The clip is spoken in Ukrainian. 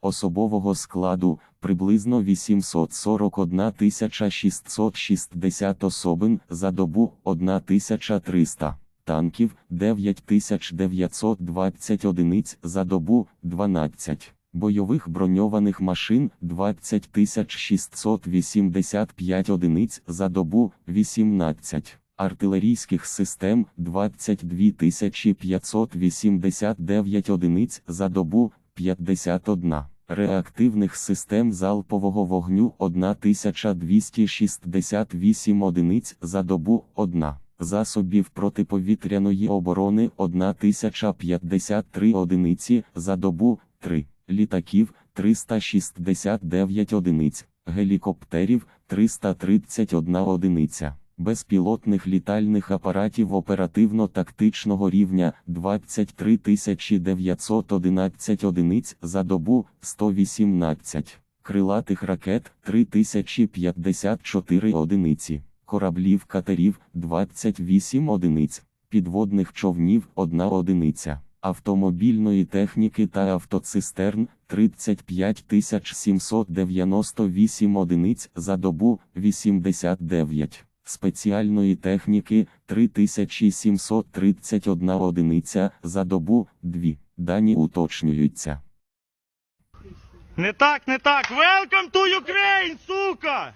особового складу приблизно 841 660 особин за добу 1300 танків 9920 одиниць за добу 12, бойових броньованих машин 20 685 одиниць за добу 18, артилерійських систем 22 589 одиниць за добу 51. Реактивних систем залпового вогню 1268 одиниць за добу 1, засобів протиповітряної оборони 1053 одиниці за добу 3, літаків 369 одиниць, гелікоптерів 331 одиниця. Безпілотних літальних апаратів оперативно-тактичного рівня 23 911 одиниць за добу 118, крилатих ракет 3054 одиниці, кораблів катерів 28 одиниць, підводних човнів 1 одиниця, автомобільної техніки та автоцистерн 35 798 одиниць за добу 89 спеціальної техніки 3731 одиниця за добу 2. Дані уточнюються. Не так, не так. Welcome to Ukraine, сука!